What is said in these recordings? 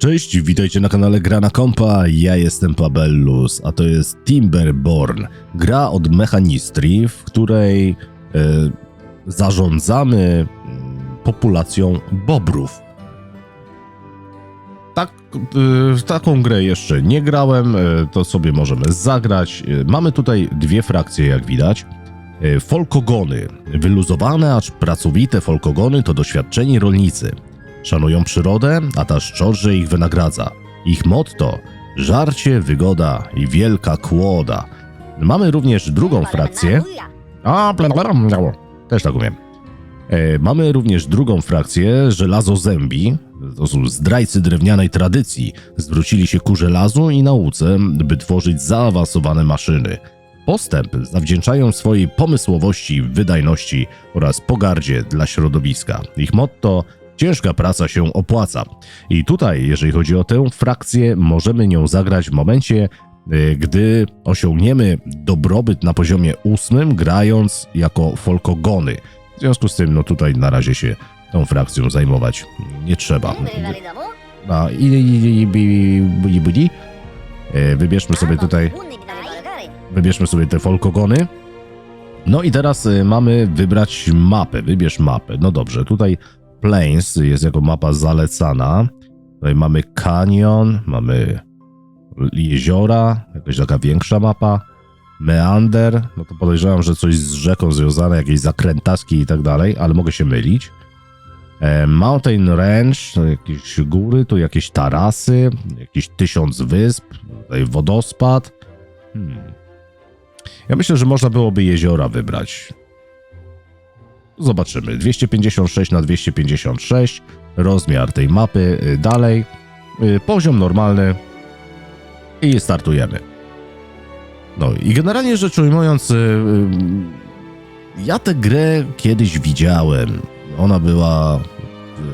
Cześć, witajcie na kanale Gra na Kompa, ja jestem Pabellus, a to jest Timberborn, gra od Mechanistry, w której e, zarządzamy mm, populacją bobrów. Tak, e, w taką grę jeszcze nie grałem, e, to sobie możemy zagrać. Mamy tutaj dwie frakcje, jak widać. Folkogony. Wyluzowane, acz pracowite folkogony to doświadczeni rolnicy. Szanują przyrodę, a ta szczodrze ich wynagradza. Ich motto żarcie, wygoda i wielka kłoda. Mamy również drugą frakcję. A, też tak umiem. E, mamy również drugą frakcję, żelazo zębi. To są zdrajcy drewnianej tradycji. Zwrócili się ku żelazu i nauce, by tworzyć zaawansowane maszyny. Postęp zawdzięczają swojej pomysłowości, wydajności oraz pogardzie dla środowiska. Ich motto ciężka praca się opłaca. I tutaj, jeżeli chodzi o tę frakcję, możemy nią zagrać w momencie, y, gdy osiągniemy dobrobyt na poziomie ósmym, grając jako folkogony. W związku z tym, no tutaj na razie się tą frakcją zajmować nie trzeba. A, i, i, i, i, budi. E, Wybierzmy sobie tutaj Wybierzmy sobie te folkogony. No i teraz y, mamy wybrać mapę. Wybierz mapę. No dobrze, tutaj Plains jest jako mapa zalecana. Tutaj mamy kanion, mamy jeziora, jakaś taka większa mapa. Meander, no to podejrzewam, że coś z rzeką związane, jakieś zakrętaski i tak dalej, ale mogę się mylić. E, Mountain Range, to jakieś góry, tu jakieś tarasy, jakieś tysiąc wysp, tutaj wodospad. Hmm. Ja myślę, że można byłoby jeziora wybrać. Zobaczymy. 256 na 256. Rozmiar tej mapy. y, Dalej. y, Poziom normalny. I startujemy. No i generalnie rzecz ujmując, y, ja tę grę kiedyś widziałem. Ona była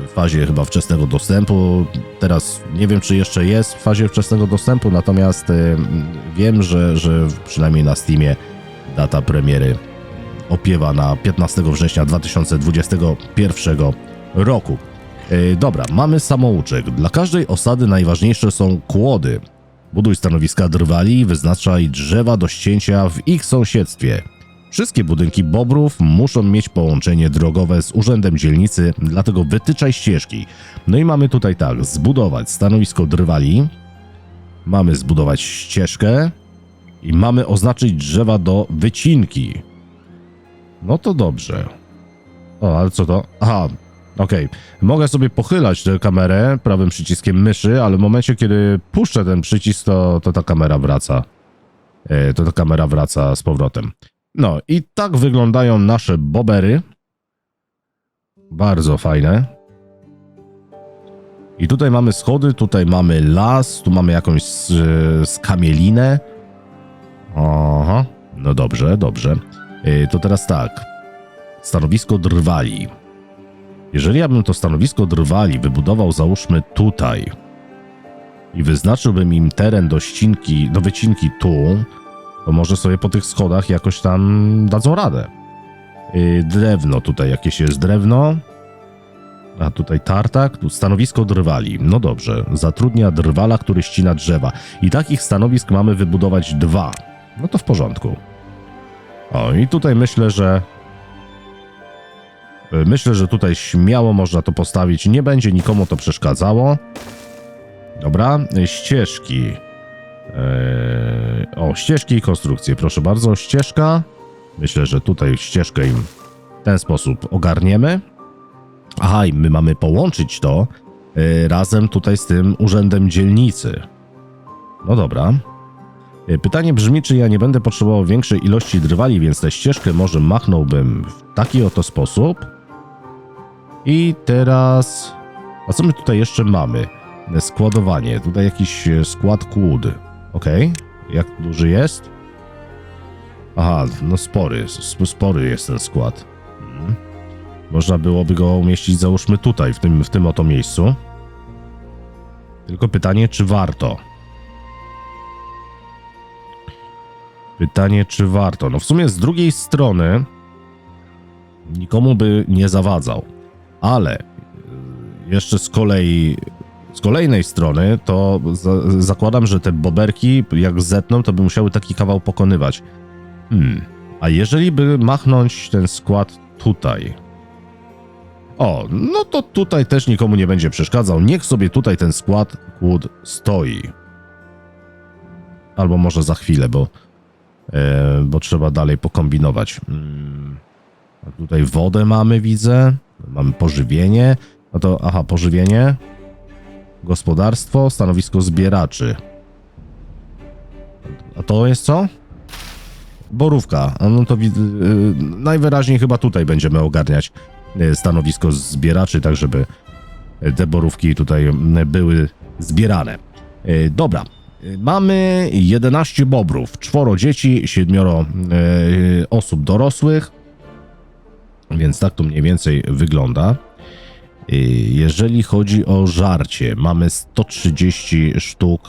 w fazie chyba wczesnego dostępu. Teraz nie wiem, czy jeszcze jest w fazie wczesnego dostępu, natomiast wiem, że, że przynajmniej na Steamie data premiery opiewa na 15 września 2021 roku. Y, dobra, mamy samouczek. Dla każdej osady najważniejsze są kłody. Buduj stanowiska drwali wyznaczaj drzewa do ścięcia w ich sąsiedztwie. Wszystkie budynki Bobrów muszą mieć połączenie drogowe z urzędem dzielnicy, dlatego wytyczaj ścieżki. No i mamy tutaj tak, zbudować stanowisko drwali, mamy zbudować ścieżkę i mamy oznaczyć drzewa do wycinki. No to dobrze. O, ale co to? Aha, okej. Mogę sobie pochylać tę kamerę prawym przyciskiem myszy, ale w momencie, kiedy puszczę ten przycisk, to, to ta kamera wraca. E, to ta kamera wraca z powrotem. No i tak wyglądają nasze bobery. Bardzo fajne. I tutaj mamy schody, tutaj mamy las, tu mamy jakąś s- skamielinę. Aha, no dobrze, dobrze. Yy, to teraz tak. Stanowisko drwali. Jeżeli ja bym to stanowisko drwali wybudował, załóżmy tutaj i wyznaczyłbym im teren do ścinki, do wycinki tu, to może sobie po tych schodach jakoś tam dadzą radę. Yy, drewno, tutaj jakieś jest drewno. A tutaj tartak, tu stanowisko drwali. No dobrze, zatrudnia drwala, który ścina drzewa. I takich stanowisk mamy wybudować dwa. No to w porządku. O, i tutaj myślę, że. yy, Myślę, że tutaj śmiało można to postawić. Nie będzie nikomu to przeszkadzało. Dobra, yy, ścieżki. Eee, o, ścieżki i konstrukcje. Proszę bardzo, ścieżka. Myślę, że tutaj ścieżkę im w ten sposób ogarniemy. Aha, i my mamy połączyć to razem tutaj z tym urzędem dzielnicy. No dobra. E, Pytanie brzmi, czy ja nie będę potrzebował większej ilości drwali, więc tę ścieżkę może machnąłbym w taki oto sposób. I teraz... A co my tutaj jeszcze mamy? E, Składowanie. Tutaj jakiś e, skład kłód. Okej. Jak duży jest? Aha, no spory. sp- Spory jest ten skład. Mhm. Można byłoby go umieścić, załóżmy tutaj, w tym, w tym oto miejscu. Tylko pytanie, czy warto? Pytanie, czy warto? No w sumie z drugiej strony nikomu by nie zawadzał. Ale y, jeszcze z kolei z kolejnej strony, to za zakładam, że te boberki, jak zetną, to by musiały taki kawał pokonywać. Hmm. A jeżeli by machnąć ten skład tutaj? O, no to tutaj też nikomu nie będzie przeszkadzał. Niech sobie tutaj ten skład kłód stoi. Albo może za chwilę, bo, e, bo trzeba dalej pokombinować. Mm. Tutaj wodę mamy, widzę. Mamy pożywienie. No to, aha, pożywienie. Gospodarstwo, stanowisko zbieraczy. A to jest co? Borówka. No to wid- y, najwyraźniej chyba tutaj będziemy ogarniać y, stanowisko zbieraczy, tak żeby te borówki tutaj y, były zbierane. Y, Dobra. Mamy 11 bobrów, czworo dzieci, siedmioro y, osób dorosłych, więc tak to mniej więcej wygląda. Y, Jeżeli chodzi o żarcie, mamy 130 sztuk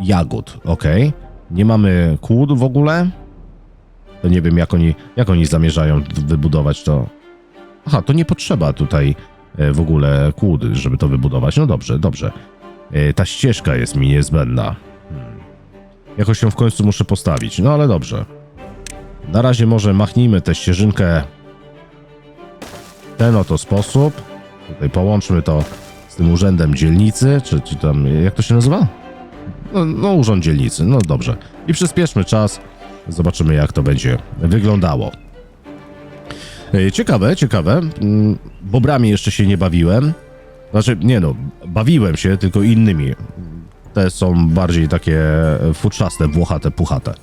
jagód, ok. Nie mamy kłód w ogóle. To nie wiem, jak oni, jak oni zamierzają wybudować to. Aha, to nie potrzeba tutaj e, w ogóle kłód, żeby to wybudować. No dobrze, dobrze. E, Ta ścieżka jest mi niezbędna. Hmm. Jakoś ją w końcu muszę postawić. No ale dobrze. Na razie może machnijmy tę ścieżynkę ten oto sposób. Tutaj połączmy to z tym urzędem dzielnicy, czy, czy tam, jak to się nazywa? No, no urząd dzielnicy, no dobrze. I przyspieszmy czas, zobaczymy jak to będzie wyglądało. E, Ciekawe, ciekawe. Mm, Bobrami jeszcze się nie bawiłem. Znaczy, nie no, bawiłem się, tylko innymi. Te są bardziej takie futrzaste, włochate, puchate.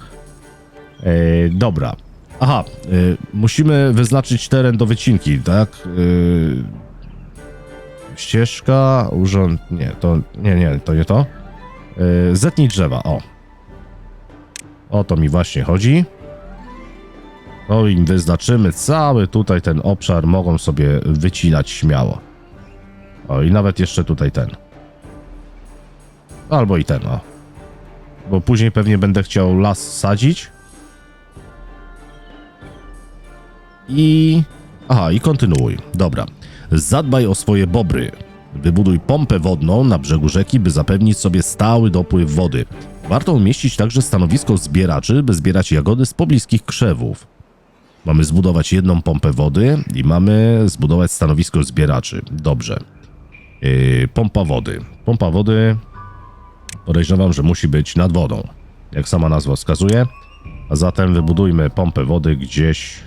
E, dobra. Aha, e, musimy wyznaczyć teren do wycinki, tak? E, ścieżka, urząd... Nie, to... Nie, nie, to nie to. E, zetnij drzewa, o. O to mi właśnie chodzi. To im wyznaczymy cały tutaj ten obszar, mogą sobie wycinać śmiało. O, i nawet jeszcze tutaj ten. Albo i ten, o. Bo później pewnie będę chciał las sadzić. I... Aha, i kontynuuj. Dobra. Zadbaj o swoje bobry. Wybuduj pompę wodną na brzegu rzeki, by zapewnić sobie stały dopływ wody. Warto umieścić także stanowisko zbieraczy, by zbierać jagody z pobliskich krzewów. Mamy zbudować jedną pompę wody i mamy zbudować stanowisko zbieraczy. Dobrze. Yy, pompa wody. Pompa wody podejrzewam, że musi być nad wodą, jak sama nazwa wskazuje. A zatem wybudujmy pompę wody gdzieś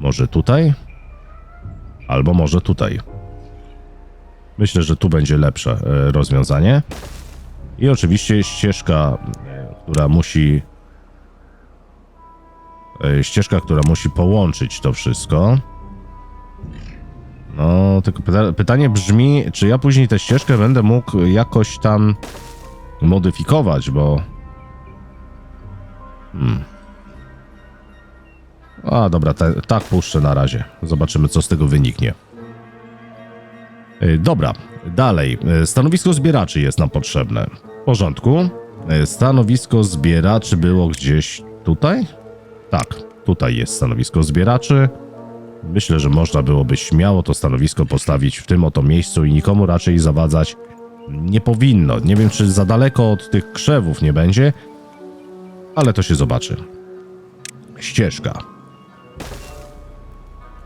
może tutaj? Albo może tutaj. Myślę, że tu będzie lepsze e, rozwiązanie. I oczywiście ścieżka, e, która musi. e, Ścieżka, która musi połączyć to wszystko. No, tylko pyta pytanie brzmi, czy ja później tę ścieżkę będę mógł jakoś tam modyfikować, bo. Hmm. A, dobra, tak puszczę na razie. Zobaczymy, co z tego wyniknie. E, Dobra, dalej. E, Stanowisko zbieraczy jest nam potrzebne. W porządku. E, Stanowisko zbieraczy było gdzieś tutaj? Tak, tutaj jest stanowisko zbieraczy. Myślę, że można byłoby śmiało to stanowisko postawić w tym oto miejscu i nikomu raczej zawadzać nie powinno. Nie wiem, czy za daleko od tych krzewów nie będzie, ale to się zobaczy. Ścieżka.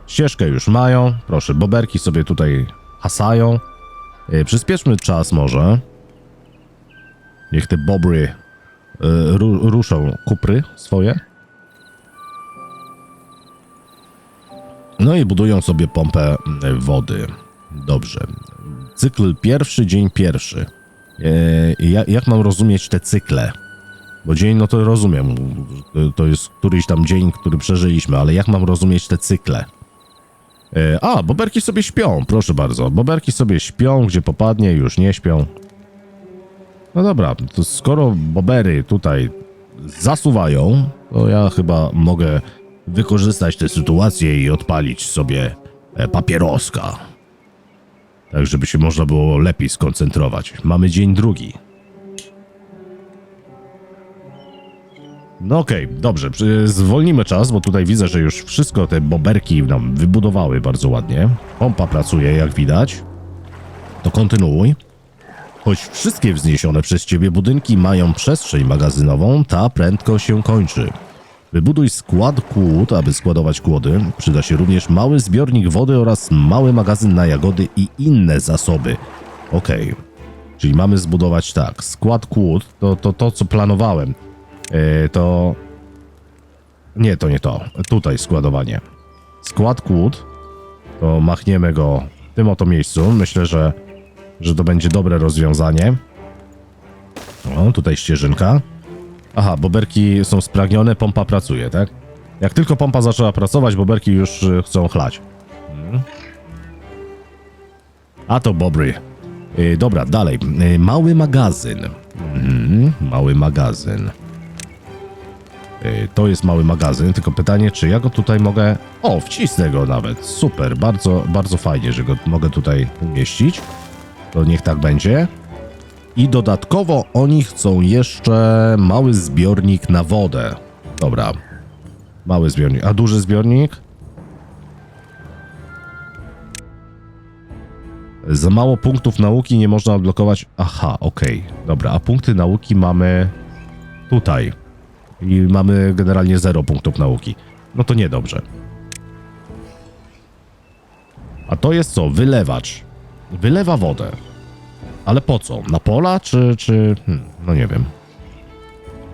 Ścieżkę już mają. Proszę, boberki sobie tutaj hasają. E, Przyspieszmy czas może. Niech te bobry ru, ruszą kupry swoje. No i budują sobie pompę mm, wody. Dobrze. Cykl pierwszy, dzień pierwszy. E, ja- jak mam rozumieć te cykle? Bo dzień, no to rozumiem. To- To jest któryś tam dzień, który przeżyliśmy, ale jak mam rozumieć te cykle? E, A, boberki sobie śpią, proszę bardzo. Boberki sobie śpią, gdzie popadnie, już nie śpią. No dobra, to skoro bobery tutaj zasuwają, to ja chyba mogę wykorzystać tę sytuację i odpalić sobie e, papieroska. Tak, żeby się można było lepiej skoncentrować. Mamy dzień drugi. No okej, dobrze, przy- zwolnimy czas, bo tutaj widzę, że już wszystko te boberki nam wybudowały bardzo ładnie. Pompa pracuje, jak widać. To kontynuuj. Choć wszystkie wzniesione przez ciebie budynki mają przestrzeń magazynową, ta prędko się kończy. Wybuduj skład kłód, aby składować kłody. Przyda się również mały zbiornik wody oraz mały magazyn na jagody i inne zasoby. Okej. Czyli mamy zbudować tak, skład kłód, to to, to co planowałem. E, to... Nie, to nie to. Tutaj składowanie. Skład kłód, to machniemy go w tym oto miejscu. Myślę, że, że to będzie dobre rozwiązanie. O, tutaj ścieżynka. Aha, boberki są spragnione, pompa pracuje, tak? Jak tylko pompa zaczęła pracować, boberki już y, chcą chlać. Mhm. A to bobry. Y, dobra, dalej. Y, mały magazyn. Mhm, mały magazyn. To jest mały magazyn, tylko pytanie, czy ja go tutaj mogę... O, wcisnę go nawet. Super, bardzo, bardzo fajnie, że go mogę tutaj umieścić. To niech tak będzie. I dodatkowo oni chcą jeszcze mały zbiornik na wodę. Dobra. Mały zbiornik. A duży zbiornik? Za mało punktów nauki nie można odblokować. Aha, okej. Dobra, a punkty nauki mamy tutaj. I mamy generalnie 0 punktów nauki. No to niedobrze. A to jest co? Wylewacz. Wylewa wodę. Ale po co? Na pola, czy... czy... Hmm, no nie wiem.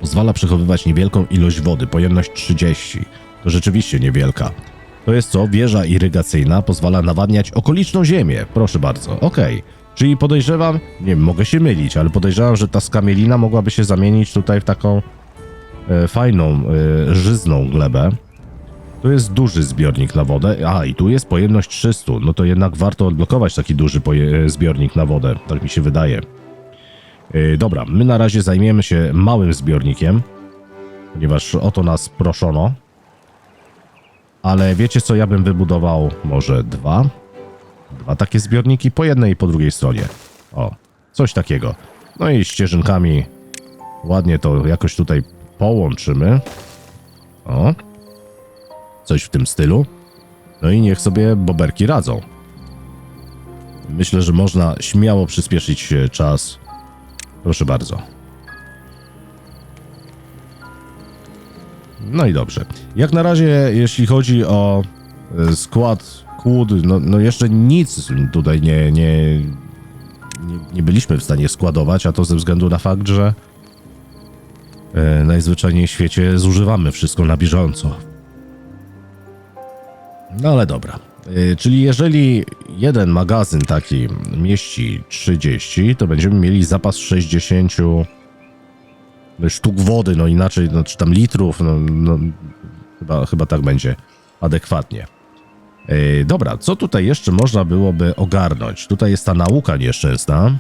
Pozwala przechowywać niewielką ilość wody, pojemność 30. To rzeczywiście niewielka. To jest co? Wieża irygacyjna pozwala nawadniać okoliczną ziemię. Proszę bardzo, okej. Czyli podejrzewam, nie mogę się mylić, ale podejrzewam, że ta skamielina mogłaby się zamienić tutaj w taką e, fajną, e, żyzną glebę. Tu jest duży zbiornik na wodę. A, i tu jest pojemność 300. No to jednak warto odblokować taki duży e, zbiornik na wodę. Tak mi się wydaje. Yy, dobra, my na razie zajmiemy się małym zbiornikiem, ponieważ o to nas proszono. Ale wiecie co, ja bym wybudował może dwa? Dwa takie zbiorniki po jednej i po drugiej stronie. O, coś takiego. No i ścieżynkami ładnie to jakoś tutaj połączymy. O, coś w tym stylu. No i niech sobie boberki radzą. Myślę, że można śmiało przyspieszyć e, czas. Proszę bardzo. No i dobrze. Jak na razie, jeśli chodzi o e, skład kłód, no, no jeszcze nic tutaj nie, nie, nie, nie byliśmy w stanie składować, a to ze względu na fakt, że e, najzwyczajniej w świecie zużywamy wszystko na bieżąco. No ale dobra. Y, Czyli jeżeli jeden magazyn taki mieści 30, to będziemy mieli zapas 60 sztuk wody, no inaczej, no, czy tam litrów, no, no chyba, chyba tak będzie adekwatnie. Y, Dobra, co tutaj jeszcze można byłoby ogarnąć? Tutaj jest ta nauka nieszczęsna.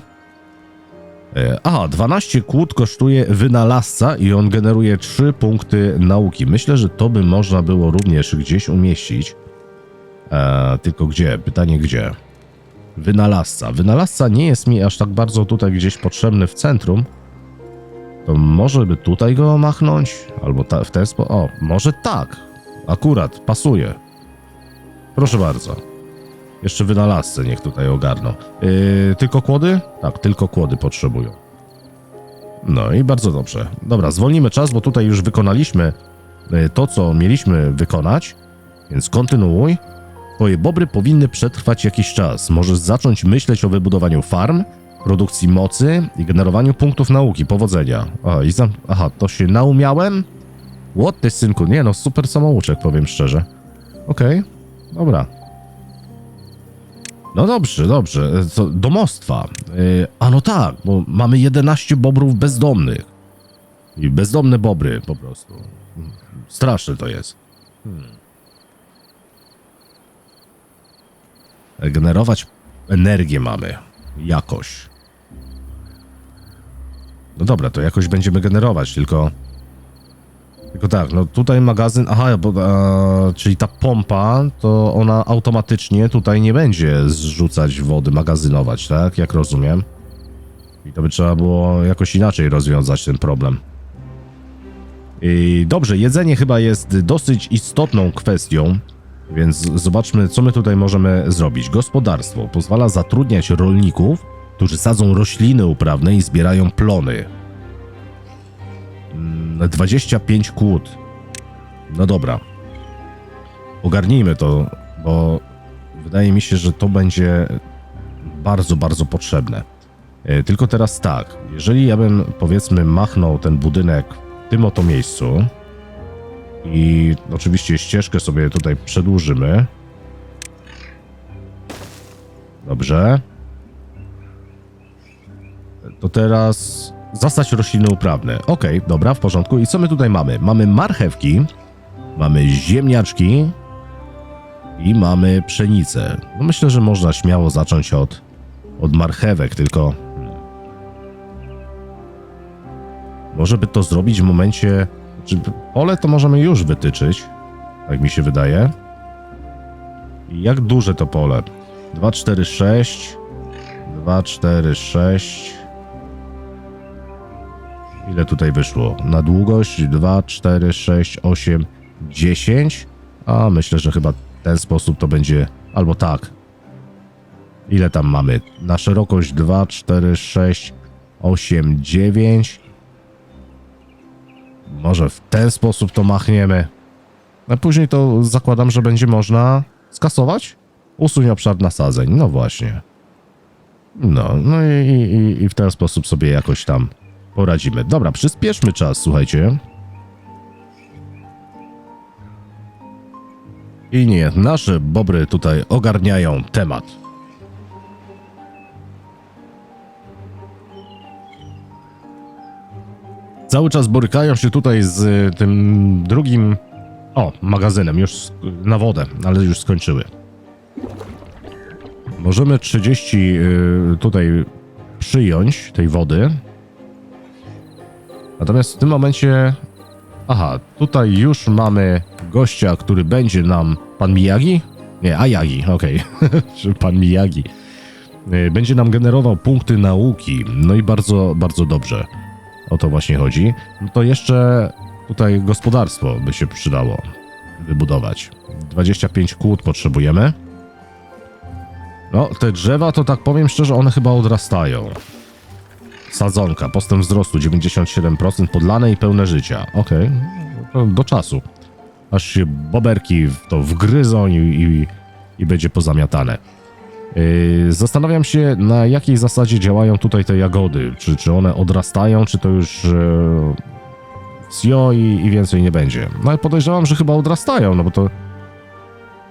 Y, Aha, 12 kłód kosztuje wynalazca i on generuje 3 punkty nauki. Myślę, że to by można było również gdzieś umieścić. E, tylko gdzie? Pytanie gdzie? Wynalazca. Wynalazca nie jest mi aż tak bardzo tutaj gdzieś potrzebny w centrum. To może by tutaj go machnąć? Albo ta, w ten sposób? O, może tak. Akurat, pasuje. Proszę bardzo. Jeszcze wynalazcę niech tutaj ogarną. Yy, tylko kłody? Tak, tylko kłody potrzebują. No i bardzo dobrze. Dobra, zwolnimy czas, bo tutaj już wykonaliśmy yy, to, co mieliśmy wykonać. Więc kontynuuj. Twoje bobry powinny przetrwać jakiś czas. Możesz zacząć myśleć o wybudowaniu farm, produkcji mocy i generowaniu punktów nauki. Powodzenia. A, i zam... Aha, to się naumiałem? What ty, synku? Nie no, super samouczek, powiem szczerze. Okej, dobra. No dobrze, dobrze. Co, domostwa. Yy, a no tak, bo mamy 11 bobrów bezdomnych. I bezdomne bobry po prostu. Straszne to jest. Generować energię mamy. Jakoś. No dobra, to jakoś będziemy generować, tylko... Tylko tak, no tutaj magazyn... Aha, bo, a, czyli ta pompa, to ona automatycznie tutaj nie będzie zrzucać wody, magazynować, tak? Jak rozumiem. I to by trzeba było jakoś inaczej rozwiązać ten problem. I dobrze, jedzenie chyba jest dosyć istotną kwestią, więc zobaczmy, co my tutaj możemy zrobić. Gospodarstwo pozwala zatrudniać rolników którzy sadzą rośliny uprawne i zbierają plony. Mm, 25 kłód. No dobra. Ogarnijmy to, bo wydaje mi się, że to będzie bardzo, bardzo potrzebne. E, Tylko teraz tak, jeżeli ja bym powiedzmy machnął ten budynek w tym oto miejscu i oczywiście ścieżkę sobie tutaj przedłużymy. Dobrze. To teraz zastać rośliny uprawne. Okej, dobra, w porządku. I co my tutaj mamy? Mamy marchewki, mamy ziemniaczki i mamy pszenicę. No myślę, że można śmiało zacząć od, od marchewek, tylko może by to zrobić w momencie, pole to możemy już wytyczyć, tak mi się wydaje. Jak duże to pole? 2, 4, 6, 2, 4, 6. Ile tutaj wyszło? Na długość 2, 4, 6, 8, 10. A myślę, że chyba ten sposób to będzie albo tak. Ile tam mamy? Na szerokość 2, 4, 6, 8, 9. Może w ten sposób to machniemy. A później to zakładam, że będzie można skasować? Usuń obszar nasadzeń. No właśnie. No, no i, i, i w ten sposób sobie jakoś tam poradzimy. Dobra, przyspieszmy czas, słuchajcie. I nie, nasze bobry tutaj ogarniają temat. Cały czas borykają się tutaj z y, tym drugim, o, magazynem, już na wodę, ale już skończyły. Możemy 30 y, tutaj przyjąć tej wody. Natomiast w tym momencie. Aha, tutaj już mamy gościa, który będzie nam. Pan Miyagi? Nie, Ayagi, okej. Czy pan Miyagi. Y, Będzie nam generował punkty nauki. No i bardzo, bardzo dobrze. O to właśnie chodzi. No to jeszcze tutaj gospodarstwo by się przydało wybudować. 25 kłód potrzebujemy. No, te drzewa to tak powiem szczerze, one chyba odrastają. Sadzonka, postęp wzrostu 97%, podlane i pełne życia. Okej, to do czasu. Aż się boberki w to wgryzą i, i, i będzie pozamiatane. Yy, zastanawiam się, na jakiej zasadzie działają tutaj te jagody. Czy, czy one odrastają, czy to już yy, sio i, i więcej nie będzie. No ale podejrzewam, że chyba odrastają, no bo to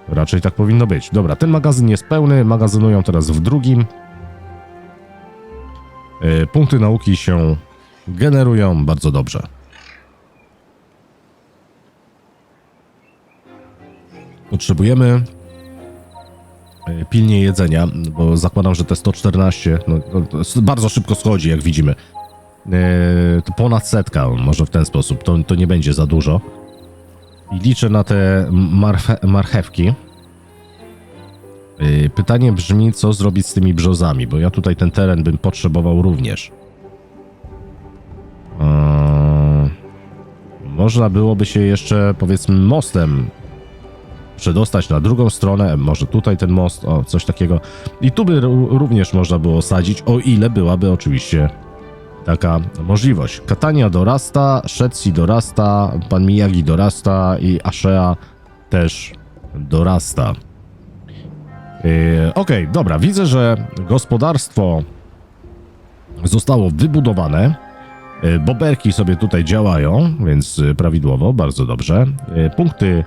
Raczej tak powinno być. Dobra, ten magazyn jest pełny, magazynują teraz w drugim. E, Punkty nauki się generują bardzo dobrze. Potrzebujemy pilnie jedzenia, bo zakładam, że te 114 no, bardzo szybko schodzi, jak widzimy. E, To ponad setka, może w ten sposób, to, to nie będzie za dużo. I liczę na te marche marchewki. Yy, Pytanie brzmi, co zrobić z tymi brzozami, bo ja tutaj ten teren bym potrzebował również. Eee, można byłoby się jeszcze, powiedzmy, mostem przedostać na drugą stronę, może tutaj ten most, o, coś takiego. I tu by ró- również można było sadzić, o ile byłaby oczywiście taka możliwość. Katania dorasta, Shetsi dorasta, pan Miyagi dorasta i Ashea też dorasta. Yy, Okej, dobra, widzę, że gospodarstwo zostało wybudowane. Yy, Boberki sobie tutaj działają, więc yy, prawidłowo, bardzo dobrze. Yy, Punkty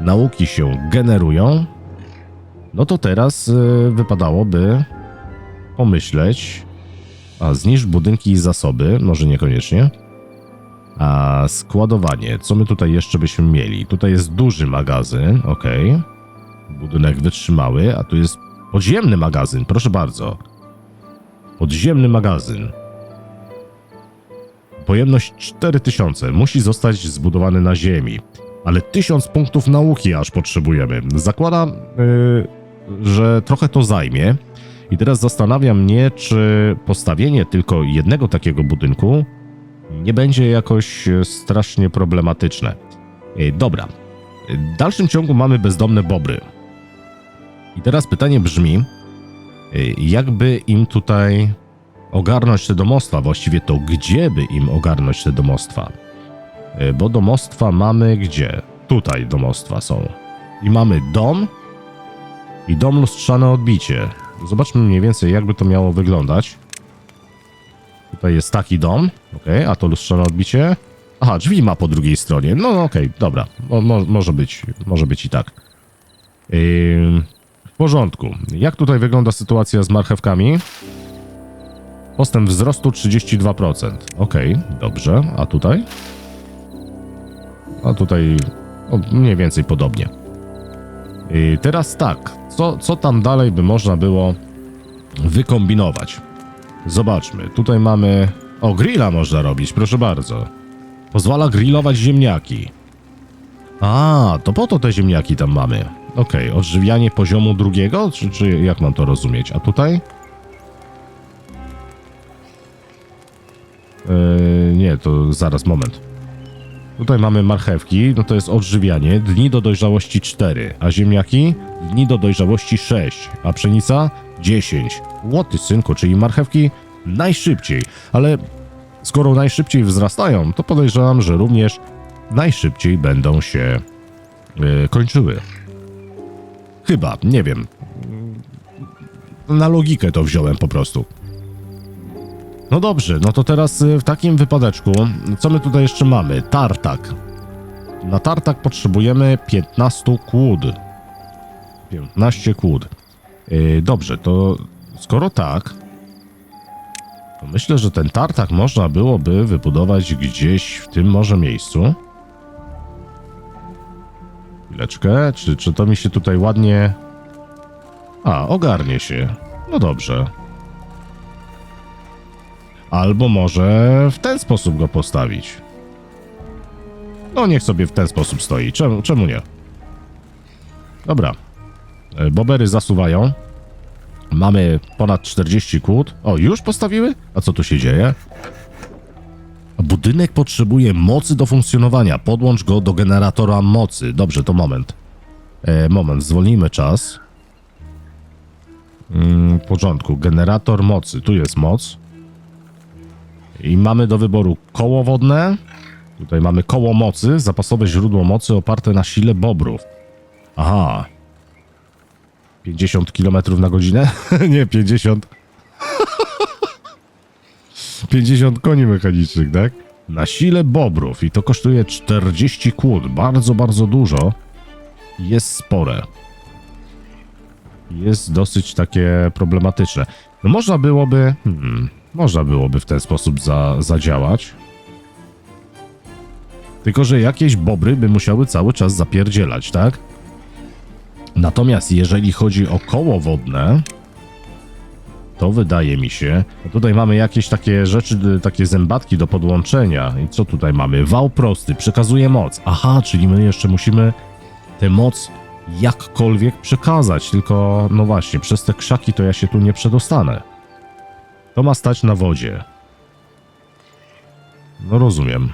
nauki się generują. No to teraz yy, wypadałoby pomyśleć, a zniszcz budynki i zasoby, może niekoniecznie. A składowanie, co my tutaj jeszcze byśmy mieli? Tutaj jest duży magazyn, ok. Budynek wytrzymały, a tu jest podziemny magazyn, proszę bardzo. Podziemny magazyn. Pojemność 4000, musi zostać zbudowany na ziemi. Ale 1000 punktów nauki aż potrzebujemy. Zakładam, yy, że trochę to zajmie. I teraz zastanawia mnie, czy postawienie tylko jednego takiego budynku nie będzie jakoś e, strasznie problematyczne. E, Dobra. W dalszym ciągu mamy bezdomne bobry. I teraz pytanie brzmi, Y, Jakby im tutaj ogarnąć te domostwa, właściwie to gdzie by im ogarnąć te domostwa? Y, Bo domostwa mamy gdzie? Tutaj domostwa są. I mamy dom i dom lustrzane odbicie. Zobaczmy mniej więcej, jakby to miało wyglądać. Tutaj jest taki dom, ok, a to lustrzane odbicie. Aha, drzwi ma po drugiej stronie. No, no okej, dobra, mo, mo, może być, może być i tak. Ym, w porządku. Jak tutaj wygląda sytuacja z marchewkami? Postęp wzrostu 32%. Okej, dobrze. A tutaj? A tutaj o, mniej więcej podobnie. Yy, teraz tak, co, co tam dalej by można było wykombinować? Zobaczmy, tutaj mamy... O, grilla można robić, proszę bardzo. Pozwala grillować ziemniaki. A, to po to te ziemniaki tam mamy. Okej, odżywianie poziomu drugiego, czy, czy jak mam to rozumieć? A tutaj? Yy, nie, to zaraz, moment. Tutaj mamy marchewki, no to jest odżywianie, dni do dojrzałości 4, a ziemniaki dni do dojrzałości 6, a pszenica 10. Łoty, synku, czyli marchewki najszybciej, ale skoro najszybciej wzrastają, to podejrzewam, że również najszybciej będą się yy, kończyły. Chyba, nie wiem. Na logikę to wziąłem po prostu. No dobrze, no to teraz y, w takim wypadeczku, co my tutaj jeszcze mamy? Tartak. Na tartak potrzebujemy 15 kłód. 15 kłód. Yy, dobrze, to skoro tak, to myślę, że ten tartak można byłoby wybudować gdzieś w tym może miejscu. Chwileczkę, czy, czy to mi się tutaj ładnie... A, ogarnie się. No dobrze. Albo może w ten sposób go postawić. No niech sobie w ten sposób stoi. Czemu, czemu nie? Dobra. E, Bobery zasuwają. Mamy ponad 40 kłód. O, już postawiły? A co tu się dzieje? Budynek potrzebuje mocy do funkcjonowania. Podłącz go do generatora mocy. Dobrze, to moment. E, moment, zwolnijmy czas. Mm, w porządku. Generator mocy. Tu jest moc. I mamy do wyboru koło wodne. Tutaj mamy koło mocy, zapasowe źródło mocy oparte na sile bobrów. Aha. 50 km na godzinę? Nie, 50. 50 koni mechanicznych, tak? Na sile bobrów i to kosztuje 40 kłód. Bardzo, bardzo dużo. Jest spore. Jest dosyć takie problematyczne. No można byłoby... Hmm, można byłoby w ten sposób za, zadziałać. Tylko, że jakieś bobry by musiały cały czas zapierdzielać, tak? Natomiast jeżeli chodzi o koło wodne, to wydaje mi się, tutaj mamy jakieś takie rzeczy, takie zębatki do podłączenia. I co tutaj mamy? Wał prosty, przekazuje moc. Aha, czyli my jeszcze musimy tę moc jakkolwiek przekazać, tylko no właśnie, przez te krzaki to ja się tu nie przedostanę. To ma stać na wodzie. No rozumiem.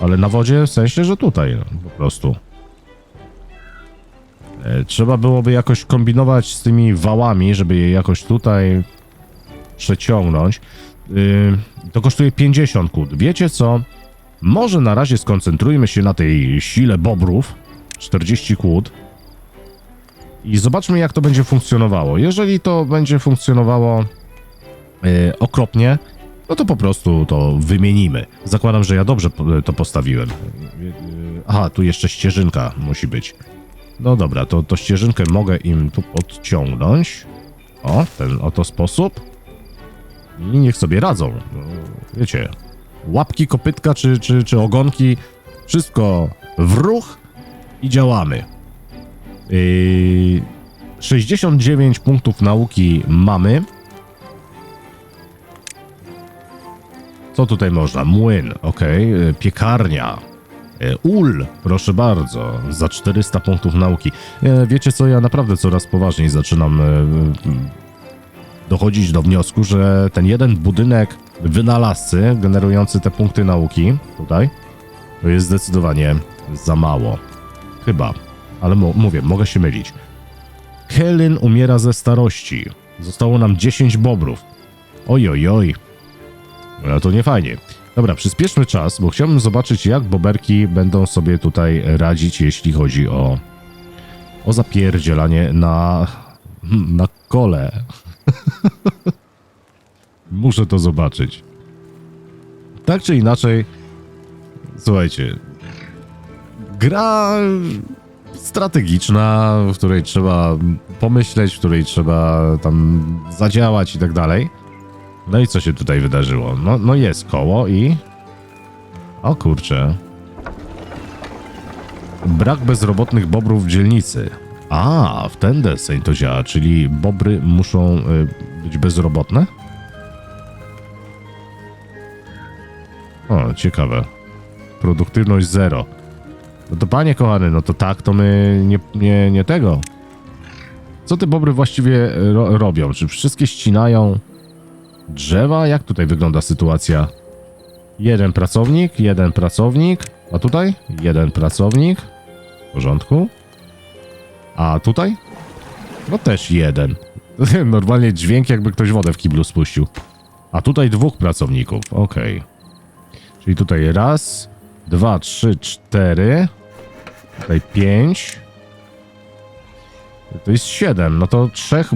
Ale na wodzie w sensie, że tutaj no, po prostu. E, Trzeba byłoby jakoś kombinować z tymi wałami, żeby je jakoś tutaj przeciągnąć. Yy, to kosztuje 50 kłód. Wiecie co? Może na razie skoncentrujmy się na tej sile bobrów. 40 kłód. I zobaczmy, jak to będzie funkcjonowało. Jeżeli to będzie funkcjonowało e, okropnie, no to po prostu to wymienimy. Zakładam, że ja dobrze po- to postawiłem. E, e, Aha, tu jeszcze ścieżynka musi być. No dobra, to, to ścieżynkę mogę im tu odciągnąć. O, ten oto sposób. I niech sobie radzą. No, wiecie, łapki, kopytka czy, czy, czy ogonki, wszystko w ruch i działamy. Yy, 69 punktów nauki mamy. Co tutaj można? Młyn, ok. Piekarnia. E, Ul, proszę bardzo, za 400 punktów nauki. Wiecie co, ja naprawdę coraz poważniej zaczynam dochodzić do wniosku, że ten jeden budynek wynalazcy generujący te punkty nauki tutaj, to jest zdecydowanie za mało. Chyba, ale mówię, mogę się mylić. Helen umiera ze starości. Zostało nam 10 bobrów. Oj, oj, oj. No to nie fajnie. Dobra, przyspieszmy czas, bo chciałbym zobaczyć, jak boberki będą sobie tutaj radzić, jeśli chodzi o, o zapierdzielanie na, na kole. Muszę to zobaczyć. Tak czy inaczej, słuchajcie, gra strategiczna, w której trzeba pomyśleć, w której trzeba tam zadziałać i tak dalej. No i co się tutaj wydarzyło? No, no jest koło i... O kurczę. Brak bezrobotnych bobrów w dzielnicy. A, w ten deseń to działa, czyli bobry muszą y, być bezrobotne? O, ciekawe. Produktywność zero. No to panie kochany, no to tak to my nie, nie, nie tego. Co te bobry właściwie ro robią? Czy wszystkie ścinają drzewa? Jak tutaj wygląda sytuacja? Jeden pracownik, jeden pracownik. A tutaj? Jeden pracownik. W porządku. A tutaj? No też jeden. Normalnie dźwięk jakby ktoś wodę w kiblu spuścił. A tutaj dwóch pracowników. Okej. Czyli tutaj raz, dwa, trzy, cztery. Tutaj pięć. To jest siedem. No to trzech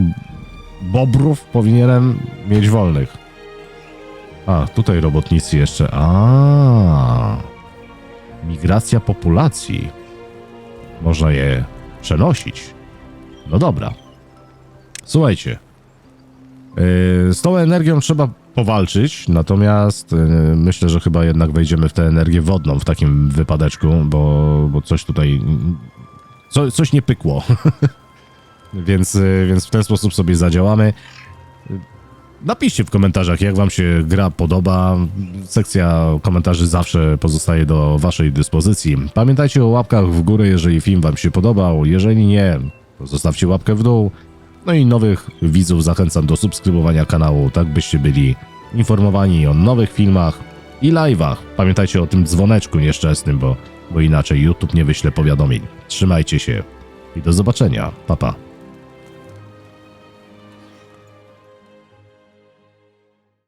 bobrów powinienem mieć wolnych. A, tutaj robotnicy jeszcze. A. Migracja populacji. Można je przenosić. No dobra. Słuchajcie. Yy, z tą energią trzeba powalczyć, natomiast yy, myślę, że chyba jednak wejdziemy w tę energię wodną w takim wypadeczku, bo, bo coś tutaj. Co, coś nie pykło. więc, yy, więc w ten sposób sobie zadziałamy. Napiszcie w komentarzach, jak wam się gra podoba. Sekcja komentarzy zawsze pozostaje do waszej dyspozycji. Pamiętajcie o łapkach w górę, jeżeli film wam się podobał. Jeżeli nie, zostawcie łapkę w dół. No i nowych widzów zachęcam do subskrybowania kanału, tak byście byli informowani o nowych filmach i live'ach. Pamiętajcie o tym dzwoneczku nieszczęsnym, bo, bo inaczej YouTube nie wyśle powiadomień. Trzymajcie się i do zobaczenia. Pa, pa.